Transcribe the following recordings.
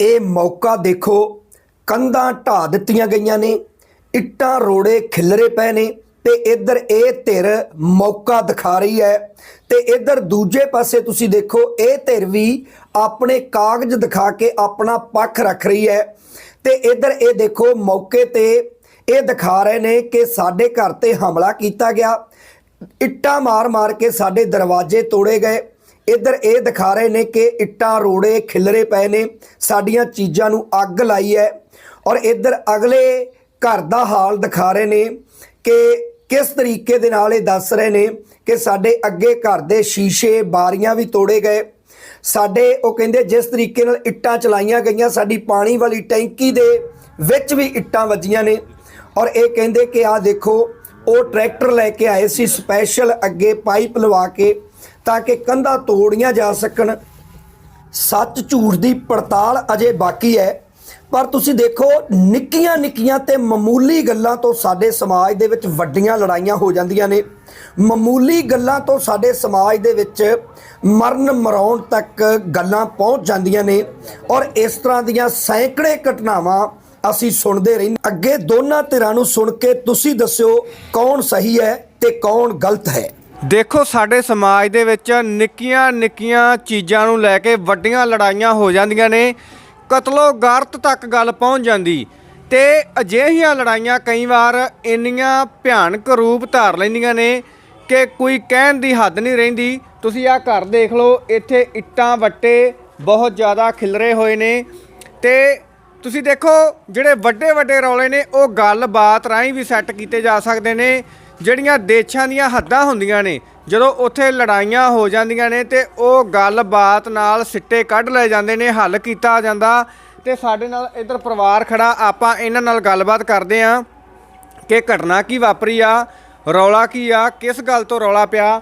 ਇਹ ਮੌਕਾ ਦੇਖੋ, ਕੰਧਾਂ ਢਾ ਦਿੱਤੀਆਂ ਗਈਆਂ ਨੇ, ਇੱਟਾਂ ਰੋੜੇ ਖਿਲਰੇ ਪਏ ਨੇ ਤੇ ਇੱਧਰ ਇਹ ਧਿਰ ਮੌਕਾ ਦਿਖਾ ਰਹੀ ਹੈ ਤੇ ਇੱਧਰ ਦੂਜੇ ਪਾਸੇ ਤੁਸੀਂ ਦੇਖੋ, ਇਹ ਧਿਰ ਵੀ ਆਪਣੇ ਕਾਗਜ਼ ਦਿਖਾ ਕੇ ਆਪਣਾ ਪੱਖ ਰੱਖ ਰਹੀ ਹੈ ਤੇ ਇੱਧਰ ਇਹ ਦੇਖੋ, ਮੌਕੇ ਤੇ ਇਹ ਦਿਖਾ ਰਹੇ ਨੇ ਕਿ ਸਾਡੇ ਘਰ ਤੇ ਹਮਲਾ ਕੀਤਾ ਗਿਆ। ਇੱਟਾਂ ਮਾਰ-ਮਾਰ ਕੇ ਸਾਡੇ ਦਰਵਾਜ਼ੇ ਤੋੜੇ ਗਏ। ਇੱਧਰ ਇਹ ਦਿਖਾ ਰਹੇ ਨੇ ਕਿ ਇੱਟਾਂ, ਰੋੜੇ, ਖਿਲਰੇ ਪਏ ਨੇ। ਸਾਡੀਆਂ ਚੀਜ਼ਾਂ ਨੂੰ ਅੱਗ ਲਾਈ ਹੈ। ਔਰ ਇੱਧਰ ਅਗਲੇ ਘਰ ਦਾ ਹਾਲ ਦਿਖਾ ਰਹੇ ਨੇ ਕਿ ਕਿਸ ਤਰੀਕੇ ਦੇ ਨਾਲ ਇਹ ਦੱਸ ਰਹੇ ਨੇ ਕਿ ਸਾਡੇ ਅੱਗੇ ਘਰ ਦੇ ਸ਼ੀਸ਼ੇ, ਬਾਰੀਆਂ ਵੀ ਤੋੜੇ ਗਏ। ਸਾਡੇ, ਉਹ ਕਹਿੰਦੇ ਜਿਸ ਤਰੀਕੇ ਨਾਲ ਇੱਟਾਂ ਚਲਾਈਆਂ ਗਈਆਂ, ਸਾਡੀ ਪਾਣੀ ਵਾਲੀ ਟੈਂਕੀ ਦੇ ਵਿੱਚ ਵੀ ਇੱਟਾਂ ਵੱਜੀਆਂ ਨੇ। ਔਰ ਇਹ ਕਹਿੰਦੇ ਕਿ ਆਹ ਦੇਖੋ, ਉਹ ਟਰੈਕਟਰ ਲੈ ਕੇ ਆਏ ਸੀ, ਸਪੈਸ਼ਲ ਅੱਗੇ ਪਾਈਪ ਲਵਾ ਕੇ। ਤਾਂ ਕਿ ਕੰਧਾਂ ਤੋੜੀਆਂ ਜਾ ਸਕਣ। ਸੱਚ ਝੂਠ ਦੀ ਪੜਤਾਲ ਅਜੇ ਬਾਕੀ ਹੈ। ਪਰ ਤੁਸੀਂ ਦੇਖੋ, ਨਿੱਕੀਆਂ ਨਿੱਕੀਆਂ ਤੇ ਮਾਮੂਲੀ ਗੱਲਾਂ ਤੋਂ ਸਾਡੇ ਸਮਾਜ ਦੇ ਵਿੱਚ ਵੱਡੀਆਂ ਲੜਾਈਆਂ ਹੋ ਜਾਂਦੀਆਂ ਨੇ। ਮਾਮੂਲੀ ਗੱਲਾਂ ਤੋਂ ਸਾਡੇ ਸਮਾਜ ਦੇ ਵਿੱਚ ਮਰਨ ਮਰਾਉਣ ਤੱਕ ਗੱਲਾਂ ਪਹੁੰਚ ਜਾਂਦੀਆਂ ਨੇ। ਔਰ ਇਸ ਤਰ੍ਹਾਂ ਦੀਆਂ ਸੈਂਕੜੇ ਘਟਨਾਵਾਂ ਅਸੀਂ ਸੁਣਦੇ ਰਹਿੰਦੇ। ਅੱਗੇ ਦੋਨਾਂ ਧਿਰਾਂ ਨੂੰ ਸੁਣ ਕੇ ਤੁਸੀਂ ਦੱਸਿਓ, ਕੌਣ ਸਹੀ ਹੈ ਤੇ ਕੌਣ ਗਲਤ ਹੈ। ਦੇਖੋ, ਸਾਡੇ ਸਮਾਜ ਦੇ ਵਿੱਚ ਨਿੱਕੀਆਂ ਨਿੱਕੀਆਂ ਚੀਜ਼ਾਂ ਨੂੰ ਲੈ ਕੇ ਵੱਡੀਆਂ ਲੜਾਈਆਂ ਹੋ ਜਾਂਦੀਆਂ ਨੇ। ਕਤਲੋ ਗਾਰਤ ਤੱਕ ਗੱਲ ਪਹੁੰਚ ਜਾਂਦੀ। ਤੇ ਅਜਿਹੀਆਂ ਲੜਾਈਆਂ ਕਈ ਵਾਰ ਇੰਨੀਆਂ ਭਿਆਨਕ ਰੂਪ ਧਾਰ ਲੈਂਦੀਆਂ ਨੇ ਕਿ ਕੋਈ ਕਹਿਣ ਦੀ ਹੱਦ ਨਹੀਂ ਰਹਿੰਦੀ। ਤੁਸੀਂ ਆਹ ਘਰ ਦੇਖ ਲਓ, ਇੱਥੇ ਇੱਟਾਂ, ਵੱਟੇ ਬਹੁਤ ਜ਼ਿਆਦਾ ਖਿਲਰੇ ਹੋਏ ਨੇ। ਤੇ ਤੁਸੀਂ ਦੇਖੋ, ਜਿਹੜੇ ਵੱਡੇ ਵੱਡੇ ਰੌਲੇ ਨੇ, ਉਹ ਗੱਲਬਾਤ ਰਾਹੀਂ ਵੀ ਸੈੱਟ ਕੀਤੇ ਜਾ ਸਕਦੇ ਨੇ। ਜਿਹੜੀਆਂ ਦੇਸ਼ਾਂ ਦੀਆਂ ਹੱਦਾਂ ਹੁੰਦੀਆਂ ਨੇ ਜਦੋਂ ਉੱਥੇ ਲੜਾਈਆਂ ਹੋ ਜਾਂਦੀਆਂ ਨੇ ਤੇ ਉਹ ਗੱਲਬਾਤ ਨਾਲ ਸਿੱਟੇ ਕੱਢ ਲਏ ਜਾਂਦੇ ਨੇ ਹੱਲ ਕੀਤਾ ਜਾਂਦਾ। ਤੇ ਸਾਡੇ ਨਾਲ ਇਧਰ ਪਰਿਵਾਰ ਖੜਾ ਆਪਾਂ ਇਹਨਾਂ ਨਾਲ ਗੱਲਬਾਤ ਕਰਦੇ ਆਂ ਕਿ ਘਟਨਾ ਕੀ ਵਾਪਰੀ ਆ ਰੌਲਾ ਕੀ ਆ ਕਿਸ ਗੱਲ ਤੋਂ ਰੌਲਾ ਪਿਆ?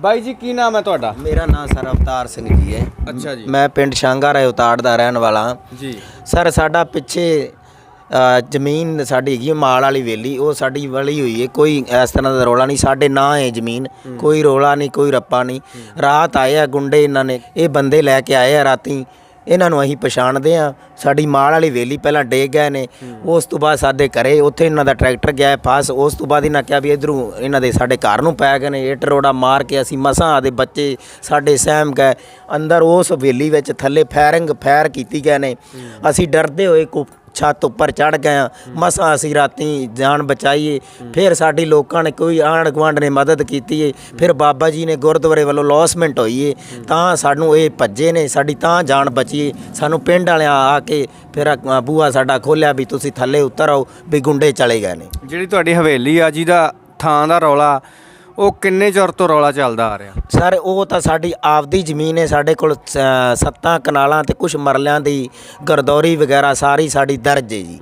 ਬਾਈ ਜੀ ਕੀ ਨਾਮ ਹੈ ਤੁਹਾਡਾ? ਮੇਰਾ ਨਾਮ ਸਰ ਅਵਤਾਰ ਸਿੰਘ ਜੀ ਹੈ। ਅੱਛਾ ਜੀ। ਮੈਂ ਪਿੰਡ ਸ਼ਾਂਗਾ ਰਾਏ ਉਤਾੜ ਦਾ ਰਹਿਣ ਵਾਲਾ। ਜੀ। ਸਰ ਸਾਡਾ ਪਿੱਛੇ ਜ਼ਮੀਨ ਸਾਡੀ ਹੈਗੀ ਹੈ ਮਾਲ ਵਾਲੀ ਵੇਲੀ ਉਹ ਸਾਡੀ ਵਲੀ ਹੋਈ ਹੈ ਕੋਈ ਇਸ ਤਰ੍ਹਾਂ ਦਾ ਰੋਲਾ ਨਹੀਂ ਸਾਡੇ ਨਾਂ ਹੈ ਜ਼ਮੀਨ ਕੋਈ ਰੋਲਾ ਨਹੀਂ ਕੋਈ ਰੱਪਾ ਨਹੀਂ। ਰਾਤ ਆਏ ਆ ਗੁੰਡੇ ਇਹਨਾਂ ਨੇ ਇਹ ਬੰਦੇ ਲੈ ਕੇ ਆਏ ਆ ਰਾਤੀ ਇਹਨਾਂ ਨੂੰ ਅਸੀਂ ਪਛਾਣਦੇ ਆ ਸਾਡੀ ਮਾਲ ਵਾਲੀ ਵੇਲੀ ਪਹਿਲਾਂ ਡੇਗ ਗਏ ਨੇ ਉਸ ਤੋਂ ਬਾਅਦ ਸਾਡੇ ਘਰੇ ਉੱਥੇ ਇਹਨਾਂ ਦਾ ਟਰੈਕਟਰ ਗਿਆ ਹੈ ਫਸ ਉਸ ਤੋਂ ਬਾਅਦ ਇਹਨਾਂ ਕਿਹਾ ਵੀ ਇਧਰੋਂ ਇਹਨਾਂ ਦੇ ਸਾਡੇ ਘਰ ਨੂੰ ਪੈ ਗਏ ਨੇ ਇੱਟ ਰੋੜਾ ਮਾਰ ਕੇ ਅਸੀਂ ਮਸਾਂ ਆਦੇ ਬੱਚੇ ਸਾਡੇ ਸਹਿਮ ਗਏ ਅੰਦਰ ਉਸ ਵੇਲੀ ਵਿੱਚ ਥੱਲੇ ਫਾਇਰਿੰਗ ਫਾਇਰ ਕੀਤੀ ਗਏ ਨੇ। ਅਸੀਂ ਡਰਦੇ ਹੋਏ ਕੋ ਛੱਤ ਉੱਪਰ ਚੜ ਗਏ ਆ ਮਸਾਂ ਅਸੀਂ ਰਾਤੀ ਜਾਨ ਬਚਾਈਏ। ਫਿਰ ਸਾਡੀ ਲੋਕਾਂ ਨੇ ਕੋਈ ਆਂਢ ਗੁਆਂਢ ਨੇ ਮਦਦ ਕੀਤੀ ਏ। ਫਿਰ ਬਾਬਾ ਜੀ ਨੇ ਗੁਰਦੁਆਰੇ ਵੱਲੋਂ ਲੌਸਮੈਂਟ ਹੋਈ ਏ। ਤਾਂ ਸਾਨੂੰ ਇਹ ਭੱਜੇ ਨੇ। ਸਾਡੀ ਤਾਂ ਜਾਨ ਬਚੀ ਸਾਨੂੰ ਪਿੰਡ ਵਾਲਿਆਂ ਆ ਕੇ ਫਿਰ ਬੂਆ ਸਾਡਾ ਖੋਲਿਆ ਵੀ ਤੁਸੀਂ ਥੱਲੇ ਉਤਰ ਆਓ ਵੀ ਗੁੰਡੇ ਚਲੇ ਗਏ ਨੇ। ਜਿਹੜੀ ਤੁਹਾਡੀ ਹਵੇਲੀ ਆ ਜਿਹਦਾ ਥਾਂ ਦਾ ਰੌਲਾ ਉਹ ਕਿੰਨੇ ਚਿਰ ਤੋਂ ਰੌਲਾ ਚੱਲਦਾ ਆ ਰਿਹਾ? ਸਰ ਉਹ ਤਾਂ ਸਾਡੀ ਆਪਦੀ ਜ਼ਮੀਨ ਹੈ ਸਾਡੇ ਕੋਲ ਅ, ਸੱਤਾਂ ਕਨਾਲਾਂ ਤੇ ਕੁਝ ਮਰਲਿਆਂ ਦੀ ਗਰਦੌਰੀ ਵਗੈਰਾ ਸਾਰੀ ਸਾਡੀ ਦਰਜ ਹੈ ਜੀ।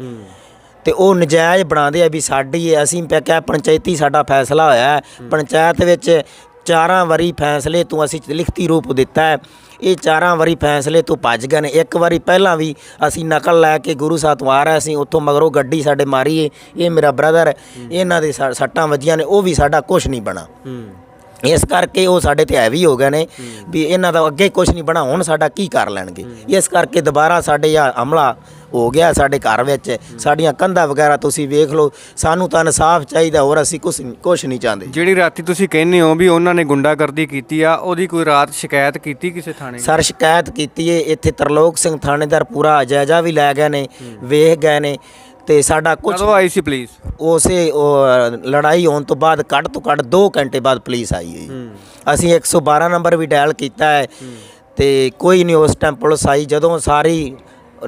ਤੇ ਉਹ ਨਜਾਇਜ਼ ਬਣਾਉਂਦੇ ਆ ਵੀ ਸਾਡੀ ਹੈ ਅਸੀਂ ਪਿਆ ਕਿਹਾ ਪੰਚਾਇਤੀ ਸਾਡਾ ਫੈਸਲਾ ਹੋਇਆ ਹੈ। ਪੰਚਾਇਤ ਵਿੱਚ ਚਾਰਾਂ ਵਾਰੀ ਫੈਸਲੇ ਤੋਂ ਅਸੀਂ ਲਿਖਤੀ ਰੂਪ ਦਿੱਤਾ ਹੈ। ਇਹ ਚਾਰਾਂ ਵਾਰੀ ਫੈਸਲੇ ਤੋਂ ਭੱਜ ਗਏ ਨੇ। ਇੱਕ ਵਾਰੀ ਪਹਿਲਾਂ ਵੀ ਅਸੀਂ ਨਕਲ ਲੈ ਕੇ ਗੁਰੂ ਸਾਹਿਬ ਤੋਂ ਆ ਰਹੇ ਸੀ ਉੱਥੋਂ ਮਗਰੋਂ ਗੱਡੀ ਸਾਡੇ ਮਾਰੀ ਏ ਇਹ ਮੇਰਾ ਬ੍ਰਦਰ ਇਹਨਾਂ ਦੇ ਸੱ- ਸੱਟਾਂ ਵੱਜੀਆਂ ਨੇ ਉਹ ਵੀ ਸਾਡਾ ਕੁਝ ਨਹੀਂ ਬਣਾ। ਇਸ ਕਰਕੇ ਉਹ ਸਾਡੇ ਤੇ ਹੈਵੀ ਹੋ ਗਏ ਨੇ ਵੀ ਇਹਨਾਂ ਦਾ ਅੱਗੇ ਕੁਝ ਨਹੀਂ ਬਣਾ ਹੁਣ ਸਾਡਾ ਕੀ ਕਰ ਲੈਣਗੇ? ਇਸ ਕਰਕੇ ਦੁਬਾਰਾ ਸਾਡੇ ਆ ਹਮਲਾ ਹੋ ਗਿਆ ਸਾਡੇ ਘਰ ਵਿੱਚ। ਸਾਡੀਆਂ ਕੰਧਾਂ ਵਗੈਰਾ ਤੁਸੀਂ ਵੇਖ ਲਓ। ਸਾਨੂੰ ਤਾਂ ਇਨਸਾਫ ਚਾਹੀਦਾ ਹੋਰ ਅਸੀਂ ਕੁਝ ਕੁਝ ਨਹੀਂ ਚਾਹੁੰਦੇ। ਜਿਹੜੀ ਰਾਤੀ ਤੁਸੀਂ ਕਹਿੰਦੇ ਹੋ ਵੀ ਉਹਨਾਂ ਨੇ ਗੁੰਡਾਗਰਦੀ ਕੀਤੀ ਆ ਉਹਦੀ ਕੋਈ ਰਾਤ ਸ਼ਿਕਾਇਤ ਕੀਤੀ ਕਿਸੇ ਥਾਣੇ ਸਰ ਸ਼ਿਕਾਇਤ ਕੀਤੀ ਏ। ਇੱਥੇ ਤਰਲੋਕ ਸਿੰਘ ਥਾਣੇਦਾਰ ਪੂਰਾ ਜਾਇਜ਼ਾ ਵੀ ਲੈ ਗਏ ਨੇ ਵੇਖ ਗਏ ਨੇ ਤੇ ਸਾਡਾ ਕੁਝ ਕਦੋਂ ਆਈ ਸੀ ਪੁਲਿਸ? ਉਸੇ ਲੜਾਈ ਹੋਣ ਤੋਂ ਬਾਅਦ ਕੱਢ ਤੋਂ ਕੱਢ 2 ਘੰਟੇ ਬਾਅਦ ਪੁਲਿਸ ਆਈ ਹੈ। ਅਸੀਂ 112 ਨੰਬਰ ਵੀ ਡਾਇਲ ਕੀਤਾ ਹੈ ਤੇ ਕੋਈ ਨਹੀਂ ਉਸ ਟਾਈਮ ਪੁਲਿਸ ਆਈ। ਜਦੋਂ ਸਾਰੀ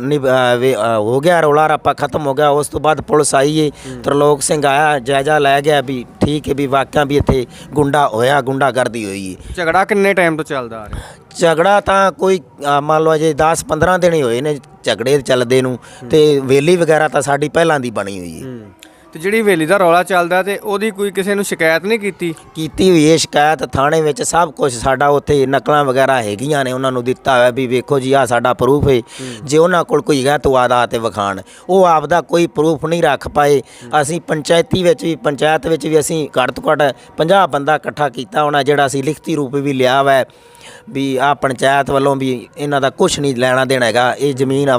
ਨਿਭ- ਵੇ- ਹੋ ਗਿਆ ਰੌਲਾ ਰੱਪਾ ਖਤਮ ਹੋ ਗਿਆ। ਉਸ ਤੋਂ ਬਾਅਦ ਪੁਲਿਸ ਆਈ ਹੈ। ਤਰਲੋਕ ਸਿੰਘ ਆਇਆ ਜਾਇਜ਼ਾ ਲੈ ਗਿਆ ਵੀ ਠੀਕ ਹੈ ਵੀ ਵਾਕਿਆ ਵੀ ਇੱਥੇ ਗੁੰਡਾ ਹੋਇਆ ਗੁੰਡਾਗਰਦੀ ਹੋਈ ਹੈ ਝਗੜਾ ਕਿੰਨੇ ਟਾਈਮ ਤੋਂ ਚੱਲਦਾ ਆ ਰਿਹਾ? ਝਗੜਾ ਤਾਂ ਕੋਈ ਮੰਨ ਲਓ ਅਜੇ 10 15 ਦਿਨ ਹੀ ਹੋਏ ਨੇ ਝਗੜੇ ਚੱਲਦੇ ਨੂੰ ਤੇ ਵੇਲੀ ਵਗੈਰਾ ਤਾਂ ਸਾਡੀ ਪਹਿਲਾਂ ਦੀ ਬਣੀ ਹੋਈ ਹੈ। ਤੇ ਜਿਹੜੀ ਹਵੇਲੀ ਦਾ ਰੌਲਾ ਚੱਲਦਾ ਤੇ ਉਹਦੀ ਕੋਈ ਕਿਸੇ ਨੂੰ ਸ਼ਿਕਾਇਤ ਨਹੀਂ ਕੀਤੀ? ਕੀਤੀ ਹੋਈ ਹੈ ਸ਼ਿਕਾਇਤ ਥਾਣੇ ਵਿੱਚ ਸਭ ਕੁਝ ਸਾਡਾ ਉੱਥੇ ਨਕਲਾਂ ਵਗੈਰਾ ਹੈਗੀਆਂ ਨੇ ਉਹਨਾਂ ਨੂੰ ਦਿੱਤਾ ਹੋਇਆ ਵੀ ਵੇਖੋ ਜੀ ਆ ਸਾਡਾ ਪ੍ਰੂਫ ਹੈ। ਜੇ ਉਹਨਾਂ ਕੋਲ ਕੋਈ ਹੈਗਾ ਤਾਂ ਆਦਾ ਤੇ ਵਿਖਾਣ ਉਹ ਆਪਦਾ ਕੋਈ ਪ੍ਰੂਫ ਨਹੀਂ ਰੱਖ ਪਾਏ। ਅਸੀਂ ਪੰਚਾਇਤੀ ਵਿੱਚ ਵੀ ਪੰਚਾਇਤ ਵਿੱਚ ਵੀ ਅਸੀਂ ਘੱਟ ਤੋਂ ਘੱਟ 50 ਬੰਦਾ ਇਕੱਠਾ ਕੀਤਾ ਹੋਣਾ ਜਿਹੜਾ ਅਸੀਂ ਲਿਖਤੀ ਰੂਪ ਵੀ ਲਿਆ ਵਾ ਵੀ ਆ ਪੰਚਾਇਤ ਵੱਲੋਂ ਵੀ ਇਹਨਾਂ ਦਾ ਕੁਝ ਨਹੀਂ ਲੈਣਾ ਦੇਣਾ ਹੈਗਾ। ਇਹ ਜ਼ਮੀਨ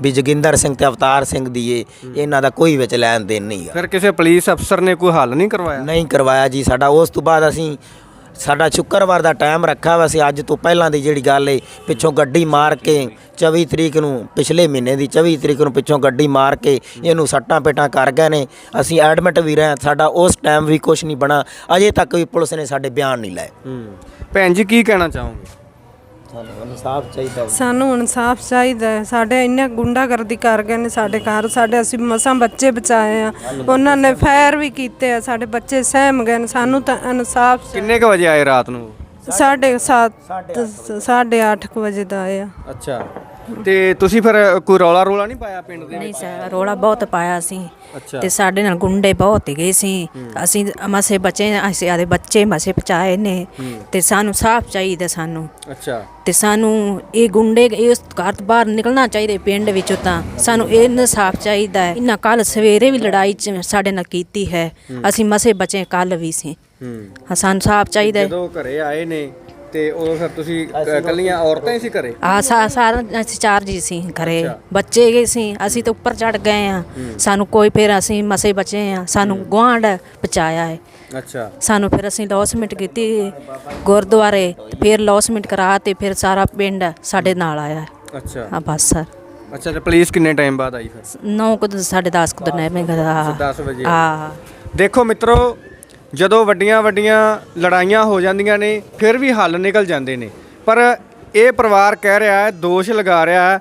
ਵੀ ਜੋਗਿੰਦਰ ਸਿੰਘ ਤੇ ਅਵਤਾਰ ਸਿੰਘ ਦੀ ਏ ਇਹਨਾਂ ਦਾ ਕੋਈ ਵਿੱਚ ਲੈਣ ਦੇਣ ਨਹੀਂ ਫਿਰ ਕਿਸੇ ਪੁਲਿਸ ਅਫਸਰ ਨੇ ਕੋਈ ਹੱਲ ਨਹੀਂ ਕਰਵਾਇਆ? ਨਹੀਂ ਕਰਵਾਇਆ ਜੀ ਸਾਡਾ। ਉਸ ਤੋਂ ਬਾਅਦ ਅਸੀਂ ਸਾਡਾ ਸ਼ੁੱਕਰਵਾਰ ਦਾ ਟਾਈਮ ਰੱਖਾ ਵਾ। ਸੀ ਅੱਜ ਤੋਂ ਪਹਿਲਾਂ ਦੀ ਜਿਹੜੀ ਗੱਲ ਏ ਪਿੱਛੋਂ ਗੱਡੀ ਮਾਰ ਕੇ 24 ਤਰੀਕ ਨੂੰ ਪਿਛਲੇ ਮਹੀਨੇ ਦੀ 24 ਤਰੀਕ ਨੂੰ ਪਿੱਛੋਂ ਗੱਡੀ ਮਾਰ ਕੇ ਇਹਨੂੰ ਸੱਟਾਂ ਪੇਟਾਂ ਕਰ ਗਏ ਨੇ। ਅਸੀਂ ਐਡਮਿਟ ਵੀ ਰਹੇ ਸਾਡਾ ਉਸ ਟਾਈਮ ਵੀ ਕੁਝ ਨਹੀਂ ਬਣਾ। ਅਜੇ ਤੱਕ ਵੀ ਪੁਲਿਸ ਨੇ ਸਾਡੇ ਬਿਆਨ ਨਹੀਂ ਲਏ। ਭੈਣ ਜੀ ਕੀ ਕਹਿਣਾ ਚਾਹੋਗੇ? ਸਾਨੂੰ ਇਨਸਾਫ ਚਾਹੀਦਾ ਸਾਨੂੰ ਇਨਸਾਫ ਚਾਹੀਦਾ ਹੈ। ਸਾਡੇ ਇੰਨੇ ਗੁੰਡਾਗਰਦੀ ਕਰ ਗਏ ਨੇ ਸਾਡੇ ਘਰ। ਸਾਡੇ ਅਸੀਂ ਮਸਾਂ ਬੱਚੇ ਬਚਾਏ ਆ। ਉਹਨਾਂ ਨੇ ਫਾਇਰ ਵੀ ਕੀਤੇ ਆ। ਸਾਡੇ ਬੱਚੇ ਸਹਿਮ ਗਏ ਨੇ। ਸਾਨੂੰ ਤਾਂ ਇਨਸਾਫ ਕਿੰਨੇ ਕ ਵਜੇ ਆਏ ਰਾਤ ਨੂੰ? ਸਾਢੇ ਅੱਠ ਕੁ ਵਜੇ ਦਾ ਆਇਆ ਅੱਛਾ। ਤੇ ਤੁਸੀਂ ਫਿਰ ਕੋਈ ਰੌਲਾ ਰੋਲਾ ਨਹੀਂ ਪਾਇਆ ਪਿੰਡ ਦੇ ਨਹੀਂ ਸਰ ਰੋਲਾ ਬਹੁਤ ਪਾਇਆ ਸੀ। ਅੱਛਾ। ਤੇ ਸਾਡੇ ਨਾਲ ਗੁੰਡੇ ਬਹੁਤ ਗਏ ਸੀ। ਅਸੀਂ ਮਸੇ ਬੱਚੇ ਅਸੀਂ ਆਦੇ ਬੱਚੇ ਮਸੇ ਪਚਾਏ ਨੇ। ਤੇ ਸਾਨੂੰ ਸਾਫ਼ ਚਾਹੀਦਾ ਸਾਨੂੰ। ਅੱਛਾ। ਤੇ ਸਾਨੂੰ ਇਹ ਗੁੰਡੇ ਇਸ ਘਰ ਤੋਂ ਬਾਹਰ ਨਿਕਲਣਾ ਚਾਹੀਦਾ ਪਿੰਡ ਵਿੱਚੋਂ ਤਾਂ। ਸਾਨੂੰ ਇਹ ਇਨਸਾਫ ਚਾਹੀਦਾ ਹੈ। ਇਹਨਾਂ ਕੱਲ ਸਵੇਰੇ ਵੀ ਲੜਾਈ ਚ ਸਾਡੇ ਨਾਲ ਕੀਤੀ ਹੈ। ਅਸੀਂ ਮਸੇ ਬਚੇ ਕੱਲ ਵੀ ਸੀ। ਹੂੰ। ਸਾਨੂੰ ਸਾਫ਼ ਚਾਹੀਦਾ ਜਦੋਂ ਘਰੇ ਆਏ ਨੇ ਤੇ ਉਦੋਂ ਫਿਰ ਤੁਸੀਂ ਕੱਲੀਆਂ ਔਰਤਾਂ ਹੀ ਸੀ ਘਰੇ? ਆ ਸਾਰਾ ਅਸੀਂ ਚਾਰ ਜੀ ਸੀ ਘਰੇ। ਬੱਚੇ ਗਏ ਸੀ ਅਸੀਂ ਤਾਂ ਉੱਪਰ ਚੜ ਗਏ ਆ ਸਾਨੂੰ ਕੋਈ ਫਿਰ ਅਸੀਂ ਮਸੇ ਬਚੇ ਆ ਸਾਨੂੰ ਗੁਆਂਢ ਬਚਾਇਆ ਹੈ। ਅੱਛਾ। ਸਾਨੂੰ ਫਿਰ ਅਸੀਂ ਲੌਸਮੈਂਟ ਕੀਤੀ ਗੁਰਦੁਆਰੇ ਤੇ ਫਿਰ ਲੌਸਮੈਂਟ ਕਰਾ ਤੇ ਫਿਰ ਸਾਰਾ ਪਿੰਡ ਸਾਡੇ ਨਾਲ ਆਇਆ ਹੈ। ਅੱਛਾ। ਹਾਂ ਬਸ ਸਰ। ਅੱਛਾ ਤੇ ਪੁਲਿਸ ਕਿੰਨੇ ਟਾਈਮ ਬਾਅਦ ਆਈ ਫਿਰ? ਨੌ ਕੁ ਸਾਢੇ 10 ਕੁ ਦਿਨ ਮੈਂ ਗਦਾ 10 ਵਜੇ। ਆ ਦੇਖੋ ਮਿੱਤਰੋ ਜਦੋਂ ਵੱਡੀਆਂ ਵੱਡੀਆਂ ਲੜਾਈਆਂ ਹੋ ਜਾਂਦੀਆਂ ਨੇ, ਫਿਰ ਵੀ ਹੱਲ ਨਿਕਲ ਜਾਂਦੇ ਨੇ। ਪਰ ਇਹ ਪਰਿਵਾਰ ਕਹਿ ਰਿਹਾ ਹੈ, ਦੋਸ਼ ਲਗਾ ਰਿਹਾ ਹੈ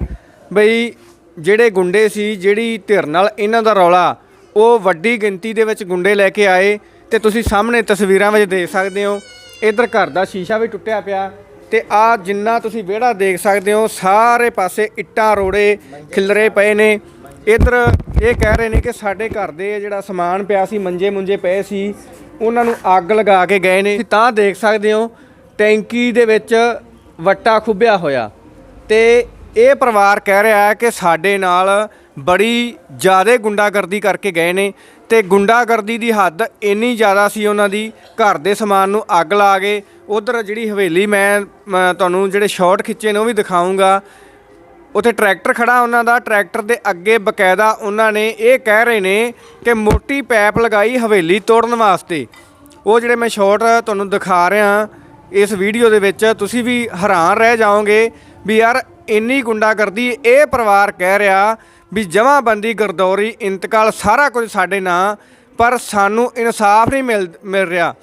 ਬਈ ਜਿਹੜੇ ਗੁੰਡੇ ਸੀ, ਜਿਹੜੀ ਧਿਰ ਨਾਲ ਇਹਨਾਂ ਦਾ ਰੌਲਾ, ਉਹ ਵੱਡੀ ਗਿਣਤੀ ਦੇ ਵਿੱਚ ਗੁੰਡੇ ਲੈ ਕੇ ਆਏ ਤੇ ਤੁਸੀਂ ਸਾਹਮਣੇ ਤਸਵੀਰਾਂ ਵਿੱਚ ਦੇਖ ਸਕਦੇ ਹੋ, ਇਧਰ ਘਰ ਦਾ ਸ਼ੀਸ਼ਾ ਵੀ ਟੁੱਟਿਆ ਪਿਆ ਤੇ ਆ ਜਿੰਨਾ ਤੁਸੀਂ ਵਿਹੜਾ ਦੇਖ ਸਕਦੇ ਹੋ, ਸਾਰੇ ਪਾਸੇ ਇੱਟਾਂ, ਰੋੜੇ ਖਿਲਰੇ ਪਏ ਨੇ। ਇਧਰ ਇਹ ਕਹਿ ਰਹੇ ਨੇ ਕਿ ਸਾਡੇ ਘਰ ਦੇ ਜਿਹੜਾ ਸਮਾਨ ਪਿਆ ਸੀ ਮੰਜੇ ਮੁੰਜੇ ਪਏ ਸੀ ਉਹਨਾਂ ਨੂੰ ਅੱਗ ਲਗਾ ਕੇ ਗਏ ਨੇ। ਤਾਂ ਦੇਖ ਸਕਦੇ ਹੋ, ਟੈਂਕੀ ਦੇ ਵਿੱਚ ਵੱਟਾ ਖੁੱਬਿਆ ਹੋਇਆ। ਤੇ ਇਹ ਪਰਿਵਾਰ ਕਹਿ ਰਿਹਾ ਹੈ ਕਿ ਸਾਡੇ ਨਾਲ ਬੜੀ ਜ਼ਿਆਦਾ ਗੁੰਡਾਗਰਦੀ ਕਰਕੇ ਗਏ ਨੇ ਤੇ ਗੁੰਡਾਗਰਦੀ ਦੀ ਹੱਦ ਇੰਨੀ ਜ਼ਿਆਦਾ ਸੀ ਉਹਨਾਂ ਦੀ, ਘਰ ਦੇ ਸਮਾਨ ਨੂੰ ਅੱਗ ਲਾ ਕੇ। ਉਧਰ ਜਿਹੜੀ ਹਵੇਲੀ ਮੈਂ ਮੈਂ ਤੁਹਾਨੂੰ ਜਿਹੜੇ ਸ਼ਾਟ ਖਿੱਚੇ ਨੇ ਉਹ ਵੀ ਦਿਖਾਉਂਗਾ ਉੱਥੇ ਟਰੈਕਟਰ ਖੜਾ ਉਹਨਾਂ ਦਾ, ਟਰੈਕਟਰ ਦੇ ਅੱਗੇ ਬਕਾਇਦਾ ਉਹਨਾਂ ਨੇ ਇਹ ਕਹਿ ਰਹੇ ਨੇ ਕਿ ਮੋਟੀ ਪੈਪ ਲਗਾਈ ਹਵੇਲੀ ਤੋੜਨ ਵਾਸਤੇ। ਉਹ ਜਿਹੜੇ ਮੈਂ ਸ਼ਾਟ ਤੁਹਾਨੂੰ ਦਿਖਾ ਰਿਹਾ, ਇਸ ਵੀਡੀਓ ਦੇ ਵਿੱਚ ਤੁਸੀਂ ਵੀ ਹੈਰਾਨ ਰਹਿ ਜਾਓਗੇ ਵੀ ਯਾਰ ਇੰਨੀ ਗੁੰਡਾਗਰਦੀ, ਇਹ ਪਰਿਵਾਰ ਕਹਿ ਰਿਹਾ ਵੀ ਜਮਾਬੰਦੀ, ਗਰਦੌਰੀ, ਇੰਤਕਾਲ ਸਾਰਾ ਕੁਝ ਸਾਡੇ ਨਾਂ, ਪਰ ਸਾਨੂੰ ਇਨਸਾਫ ਨਹੀਂ ਮਿਲ ਮਿਲ ਰਿਹਾ।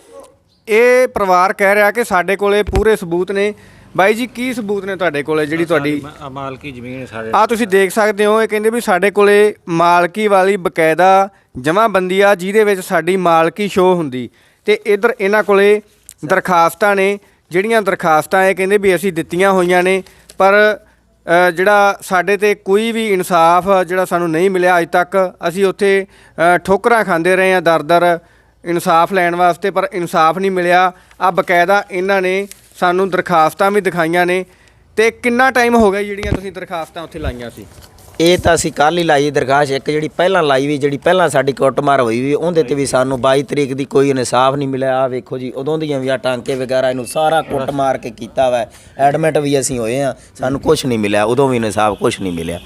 ਇਹ ਪਰਿਵਾਰ ਕਹਿ ਰਿਹਾ ਕਿ ਸਾਡੇ ਕੋਲੇ ਪੂਰੇ ਸਬੂਤ ਨੇ। ਬਾਈ ਜੀ ਕੀ ਸਬੂਤ ਨੇ ਤੁਹਾਡੇ ਕੋਲੇ ਜਿਹੜੀ ਤੁਹਾਡੀ ਮ- ਮਾਲਕੀ ਜ਼ਮੀਨ ਸਾਰੇ। ਆ ਤੁਸੀਂ ਦੇਖ ਸਕਦੇ ਹੋ ਇਹ ਕਹਿੰਦੇ ਵੀ ਸਾਡੇ ਕੋਲੇ ਮਾਲਕੀ ਵਾਲੀ ਬਕਾਇਦਾ ਜਮਾਬੰਦੀ ਆ ਜਿਹਦੇ ਵਿੱਚ ਸਾਡੀ ਮਾਲਕੀ ਸ਼ੋ ਹੁੰਦੀ। ਤੇ ਇਧਰ ਇਹਨਾਂ ਕੋਲੇ ਦਰਖਾਸਤਾਂ ਨੇ ਜਿਹੜੀਆਂ ਦਰਖਾਸਤਾਂ ਇਹ ਕਹਿੰਦੇ ਵੀ ਅਸੀਂ ਦਿੱਤੀਆਂ ਹੋਈਆਂ ਨੇ ਪਰ ਅ, ਜਿਹੜਾ ਸਾਡੇ ਤੇ ਕੋਈ ਵੀ ਇਨਸਾਫ ਜਿਹੜਾ ਸਾਨੂੰ ਨਹੀਂ ਮਿਲਿਆ ਅਜ ਤੱਕ ਅਸੀਂ ਉੱਥੇ ਅ, ਠੋਕਰਾਂ ਖਾਂਦੇ ਰਹੇ ਆ ਦਰ-ਦਰ ਇਨਸਾਫ ਲੈਣ ਵਾਸਤੇ ਪਰ ਇਨਸਾਫ ਨਹੀਂ ਮਿਲਿਆ। ਆ ਬਕਾਇਦਾ ਇਹਨਾਂ ਨੇ ਸਾਨੂੰ ਦਰਖਾਸਤਾਂ ਵੀ ਦਿਖਾਈਆਂ ਨੇ ਤੇ ਕਿੰਨਾ ਟਾਈਮ ਹੋ ਗਿਆ ਜਿਹੜੀਆਂ ਤੁਸੀਂ ਦਰਖਾਸਤਾਂ ਉੱਥੇ ਲਾਈਆਂ ਸੀ? ਇਹ ਤਾਂ ਅਸੀਂ ਕੱਲ ਹੀ ਲਾਈ ਦਰਖਾਸਤ ਇੱਕ ਜਿਹੜੀ ਪਹਿਲਾਂ ਲਾਈ ਵੀ ਜਿਹੜੀ ਪਹਿਲਾਂ ਸਾਡੀ ਕੁੱਟਮਾਰ ਹੋਈ ਵੀ ਉਹਦੇ ਤੇ ਵੀ ਸਾਨੂੰ 22 ਤਰੀਕ ਦੀ ਕੋਈ ਇਨਸਾਫ ਨਹੀਂ ਮਿਲਿਆ। ਆ ਵੇਖੋ ਜੀ ਉਦੋਂ ਦੀਆਂ ਵੀ ਆ ਟਾਂਕੇ ਵਗੈਰਾ ਇਹਨੂੰ ਸਾਰਾ ਕੁੱਟ ਮਾਰ ਕੇ ਕੀਤਾ ਵਾ। ਐਡਮਿਟ ਵੀ ਅਸੀਂ ਹੋਏ ਆ ਸਾਨੂੰ ਕੁਝ ਨਹੀਂ ਮਿਲਿਆ ਉਦੋਂ ਵੀ ਇਨਸਾਫ ਕੁਝ ਨਹੀਂ ਮਿਲਿਆ।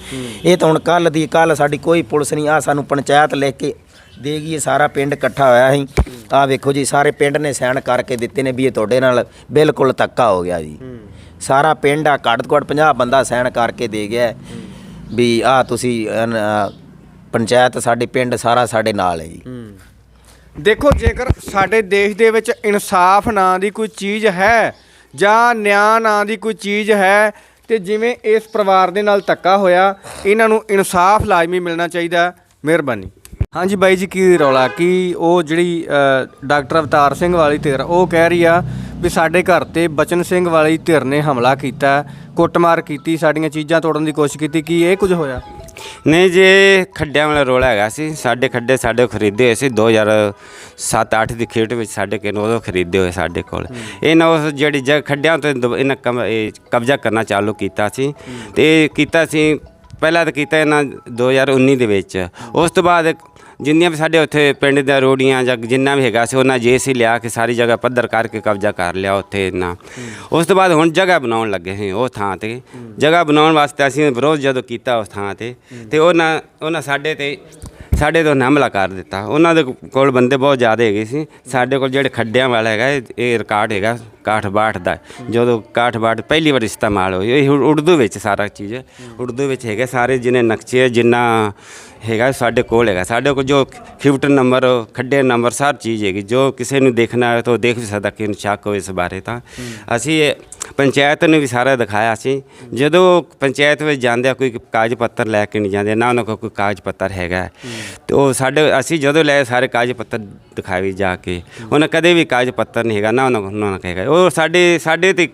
ਇਹ ਤਾਂ ਹੁਣ ਕੱਲ ਦੀ ਕੱਲ ਸਾਡੀ ਕੋਈ ਪੁਲਿਸ ਨਹੀਂ ਆ ਸਾਨੂੰ ਪੰਚਾਇਤ ਲਿਖ ਕੇ ਦੇ ਗਈ ਸਾਰਾ ਪਿੰਡ ਇਕੱਠਾ ਹੋਇਆ ਸੀ। ਆ ਵੇਖੋ ਜੀ ਸਾਰੇ ਪਿੰਡ ਨੇ ਸਾਈਨ ਕਰਕੇ ਦਿੱਤੇ ਨੇ ਵੀ ਇਹ ਤੁਹਾਡੇ ਨਾਲ ਬਿਲਕੁਲ ਧੱਕਾ ਹੋ ਗਿਆ ਜੀ। ਸਾਰਾ ਪਿੰਡ ਆ ਘੱਟ ਤੋਂ ਘੱਟ 50 ਬੰਦਾ ਸਾਈਨ ਕਰਕੇ ਦੇ ਗਿਆ। ਵੀ ਆ ਤੁਸੀਂ ਅਨ, ਅ, ਪੰਚਾਇਤ ਸਾਡੇ ਪਿੰਡ ਸਾਰਾ ਸਾਡੇ ਨਾਲ ਹੈ ਜੀ। ਦੇਖੋ ਜੇਕਰ ਸਾਡੇ ਦੇਸ਼ ਦੇ ਵਿੱਚ ਇਨਸਾਫ ਨਾਂ ਦੀ ਕੋਈ ਚੀਜ਼ ਹੈ ਜਾਂ ਨਿਆਂ ਨਾਂ ਦੀ ਕੋਈ ਚੀਜ਼ ਹੈ ਤੇ ਜਿਵੇਂ ਇਸ ਪਰਿਵਾਰ ਦੇ ਨਾਲ ਧੱਕਾ ਹੋਇਆ ਇਹਨਾਂ ਨੂੰ ਇਨਸਾਫ ਲਾਜ਼ਮੀ ਮਿਲਣਾ ਚਾਹੀਦਾ ਮਿਹਰਬਾਨੀ। ਹਾਂਜੀ ਬਾਈ ਜੀ ਕੀ ਰੌਲਾ? ਕੀ ਉਹ ਜਿਹੜੀ ਡਾਕਟਰ ਅਵਤਾਰ ਸਿੰਘ ਵਾਲੀ ਧਿਰ ਉਹ ਕਹਿ ਰਹੀ ਆ ਵੀ ਸਾਡੇ ਘਰ ਤੇ ਬਚਨ ਸਿੰਘ ਵਾਲੀ ਧਿਰ ਨੇ ਹਮਲਾ ਕੀਤਾ ਕੁੱਟਮਾਰ ਕੀਤੀ ਸਾਡੀਆਂ ਚੀਜ਼ਾਂ ਤੋੜਨ ਦੀ ਕੋਸ਼ਿਸ਼ ਕੀਤੀ ਕੀ ਇਹ ਕੁਝ ਹੋਇਆ? ਨਹੀਂ ਜੇ ਖੱਡਿਆਂ ਵਾਲਾ ਰੋਲਾ ਹੈਗਾ ਸੀ। ਸਾਡੇ ਖੱਡੇ ਸਾਡੇ ਖਰੀਦੇ ਹੋਏ ਸੀ 2007-8 ਦੀ ਖੇਡ ਵਿੱਚ ਸਾਡੇ ਕਿਨ ਉਦੋਂ ਖਰੀਦੇ ਹੋਏ ਸਾਡੇ ਕੋਲ। ਇਹਨਾਂ ਉਸ ਜਿਹੜੀ ਜਗ੍ਹਾ ਖੱਡਿਆਂ ਤੋਂ ਇਹਨਾਂ ਕਮ- ਕਬਜ਼ਾ ਕਰਨਾ ਚਾਲੂ ਕੀਤਾ ਸੀ। ਤੇ ਕੀਤਾ ਸੀ ਪਹਿਲਾਂ ਤਾਂ ਕੀਤਾ ਇਹਨਾਂ 2019 ਦੇ ਵਿੱਚ। ਉਸ ਤੋਂ ਬਾਅਦ ਜਿੰਨੀਆਂ ਵੀ ਸਾਡੇ ਉੱਥੇ ਪਿੰਡ ਦੀਆਂ ਰੋੜੀਆਂ ਜਾਂ ਜਿੰਨਾ ਵੀ ਹੈਗਾ ਸੀ, ਉਹਨਾਂ ਜੇਸੀ ਲਿਆ ਕੇ ਸਾਰੀ ਜਗ੍ਹਾ ਪੱਧਰ ਕਰਕੇ ਕਬਜ਼ਾ ਕਰ ਲਿਆ ਉੱਥੇ ਨਾ ਉਸ ਤੋਂ ਬਾਅਦ ਹੁਣ ਜਗ੍ਹਾ ਬਣਾਉਣ ਲੱਗੇ ਹਾਂ ਉਹ ਥਾਂ ਤੇ। ਜਗ੍ਹਾ ਬਣਾਉਣ ਵਾਸਤੇ ਅਸੀਂ ਵਿਰੋਧ ਜਦੋਂ ਕੀਤਾ ਉਸ ਥਾਂ ਤੇ ਤੇ ਉਹਨਾਂ ਉਹਨਾਂ ਸਾਡੇ ਤੇ, ਸਾਡੇ ਤੋਂ ਹਮਲਾ ਕਰ ਦਿੱਤਾ। ਉਹਨਾਂ ਦੇ ਕੋਲ ਬੰਦੇ ਬਹੁਤ ਜ਼ਿਆਦਾ ਹੈਗੇ ਸੀ। ਸਾਡੇ ਕੋਲ ਜਿਹੜੇ ਖੱਡਿਆਂ ਵਾਲਾ ਹੈਗਾ, ਇਹ- ਰਿਕਾਰਡ ਹੈਗਾ ਕਾਠ ਬਾਠ ਦਾ। ਜਦੋਂ ਕਾਠ ਬਾਠ ਪਹਿਲੀ ਵਾਰ ਇਸਤੇਮਾਲ ਹੋਈ, ਇਹ ਉਰਦੂ ਵਿੱਚ ਸਾਰਾ ਚੀਜ਼, ਉਰਦੂ ਵਿੱਚ ਹੈਗੇ ਸਾਰੇ ਜਿਹਨੇ ਨਕਸ਼ੇ, ਜਿੰਨਾ ਹੈਗਾ ਸਾਡੇ ਕੋਲ ਹੈਗਾ। ਸਾਡੇ ਕੋਲ ਜੋ ਖਿਫਟ ਨੰਬਰ ਖੱਡੇ ਨੰਬਰ ਸਾਰ ਚੀਜ਼ ਹੈਗੀ। ਜੋ ਕਿਸੇ ਨੂੰ ਦੇਖਣਾ ਹੈ ਤਾਂ ਉਹ ਦੇਖ ਵੀ ਸਕਦਾ ਕਿ ਨੂੰ ਸ਼ੱਕ ਹੋਵੇ ਇਸ ਬਾਰੇ ਤਾਂ। ਅਸੀਂ ਪੰਚਾਇਤ ਨੂੰ ਵੀ ਸਾਰਾ ਦਿਖਾਇਆ ਸੀ। ਜਦੋਂ ਪੰਚਾਇਤ ਵਿੱਚ ਜਾਂਦੇ ਆ ਕੋਈ ਕਾਗਜ਼ ਪੱਤਰ ਲੈ ਕੇ ਨਹੀਂ ਜਾਂਦੇ ਨਾ ਉਹਨਾਂ ਕੋਲ ਕੋਈ ਕਾਗਜ਼ ਪੱਤਰ ਹੈਗਾ। ਤੇ ਉਹ ਸਾਡੇ ਅਸੀਂ ਜਦੋਂ ਲਏ ਸਾਰੇ ਕਾਗਜ਼ ਪੱਤਰ ਦਿਖਾਵੇ ਜਾ ਕੇ। ਉਹਨਾਂ ਕਦੇ ਵੀ ਕਾਗਜ਼ ਪੱਤਰ ਨਹੀਂ ਹੈਗਾ ਨਾ ਉਹਨਾਂ ਕੋਲ ਉਹਨਾਂ ਕੋਲ ਹੈਗਾ। ਉਹ ਸਾਡੇ ਸਾਡੇ ਤੇ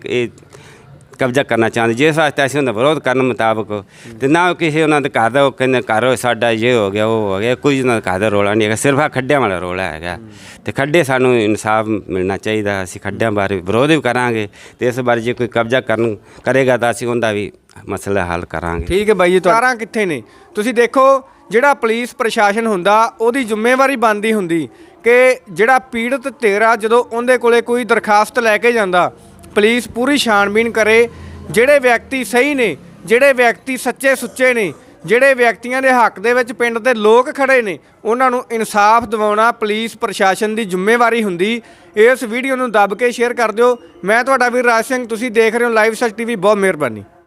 ਕਬਜ਼ਾ ਕਰਨਾ ਚਾਹੁੰਦੇ ਜਿਸ ਵਾਸਤੇ ਅਸੀਂ ਉਹਨਾਂ ਦਾ ਵਿਰੋਧ ਕਰਨ ਮੁਤਾਬਕ ਤੇ ਨਾ ਕਿਸੇ ਉਹਨਾਂ ਦੇ ਘਰ ਦਾ ਉਹ ਕਹਿੰਦੇ ਘਰ ਸਾਡਾ ਇਹ ਹੋ ਗਿਆ ਉਹ ਹੋ ਗਿਆ ਕੋਈ ਉਹਨਾਂ ਦਾ ਘਰ ਦਾ ਰੋਲਾ ਨਹੀਂ ਹੈਗਾ ਸਿਰਫ ਆ ਖੱਡਿਆਂ ਵਾਲਾ ਰੋਲਾ ਹੈਗਾ। ਤੇ ਖੱਡੇ ਸਾਨੂੰ ਇਨਸਾਫ ਮਿਲਣਾ ਚਾਹੀਦਾ ਅਸੀਂ ਖੱਡਿਆਂ ਬਾਰੇ ਵਿਰੋਧ ਵੀ ਕਰਾਂਗੇ ਤੇ ਇਸ ਬਾਰੇ ਜੇ ਕੋਈ ਕਬਜ਼ਾ ਕਰਨ ਕਰੇਗਾ ਤਾਂ ਅਸੀਂ ਉਹਦਾ ਵੀ ਮਸਲਾ ਹੱਲ ਕਰਾਂਗੇ। ਠੀਕ ਹੈ ਬਾਈ ਜੀ ਤਾਰਾਂ ਕਿੱਥੇ ਨੇ? ਤੁਸੀਂ ਦੇਖੋ ਜਿਹੜਾ ਪੁਲਿਸ ਪ੍ਰਸ਼ਾਸਨ ਹੁੰਦਾ ਉਹਦੀ ਜ਼ਿੰਮੇਵਾਰੀ ਬਣਦੀ ਹੁੰਦੀ ਕਿ ਜਿਹੜਾ ਪੀੜਤ ਤੇਰਾ ਜਦੋਂ ਉਹਦੇ ਕੋਲੇ ਕੋਈ ਦਰਖਾਸਤ ਲੈ ਕੇ ਜਾਂਦਾ ਪੁਲਿਸ ਪੂਰੀ ਛਾਣਬੀਣ ਕਰੇ, ਜਿਹੜੇ ਵਿਅਕਤੀ ਸਹੀ ਨੇ, ਜਿਹੜੇ ਵਿਅਕਤੀ ਸੱਚੇ ਸੁੱਚੇ ਨੇ, ਜਿਹੜੇ ਵਿਅਕਤੀਆਂ ਦੇ ਹੱਕ ਦੇ ਵਿੱਚ ਪਿੰਡ ਦੇ ਲੋਕ ਖੜੇ ਨੇ, ਉਹਨਾਂ ਨੂੰ ਇਨਸਾਫ ਦਿਵਾਉਣਾ ਪੁਲਿਸ ਪ੍ਰਸ਼ਾਸਨ ਦੀ ਜ਼ਿੰਮੇਵਾਰੀ ਹੁੰਦੀ। ਇਸ ਵੀਡੀਓ ਨੂੰ ਦੱਬ ਕੇ ਸ਼ੇਅਰ ਕਰ ਦਿਓ। ਮੈਂ ਤੁਹਾਡਾ ਵੀਰ ਰਾਜ ਸਿੰਘ, ਤੁਸੀਂ ਦੇਖ ਰਹੇ ਹੋ ਲਾਈਵ ਸੱਚ ਟੀਵੀ, ਬਹੁਤ ਮਿਹਰਬਾਨੀ।